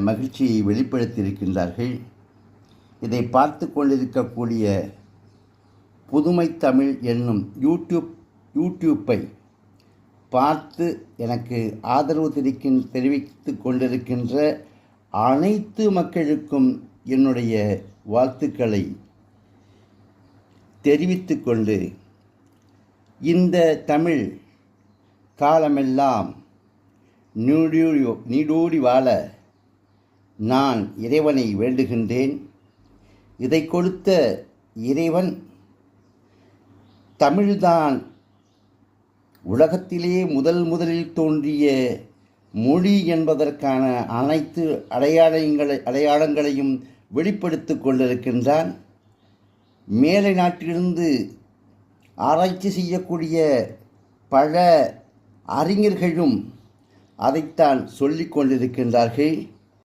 மகிழ்ச்சியை வெளிப்படுத்தியிருக்கின்றார்கள். இதை பார்த்து கொண்டிருக்கக்கூடிய புதுமை தமிழ் என்னும் யூடியூப் யூடியூப்பை பார்த்து எனக்கு ஆதரவு தெரிவிக்கின் தெரிவித்து கொண்டிருக்கின்ற அனைத்து மக்களுக்கும் என்னுடைய வாழ்த்துக்களை தெரிவித்து கொண்டு இந்த தமிழ் காலமெல்லாம் நீடூடி நீடூடி வாழ நான் இறைவனை வேண்டுகின்றேன். இதை கொடுத்த இறைவன் தமிழ்தான். உலகத்திலே முதல் முதலில் தோன்றிய மொழி என்பதற்கான அனைத்து அடையாளங்களை அடையாளங்களையும் வெளிப்படுத்திக் கொண்டிருக்கின்றான். மேலை நாட்டிலிருந்து ஆராய்ச்சி செய்யக்கூடிய பல அறிஞர்களும் அதைத்தான் சொல்லிக் கொண்டிருக்கின்றார்கள்.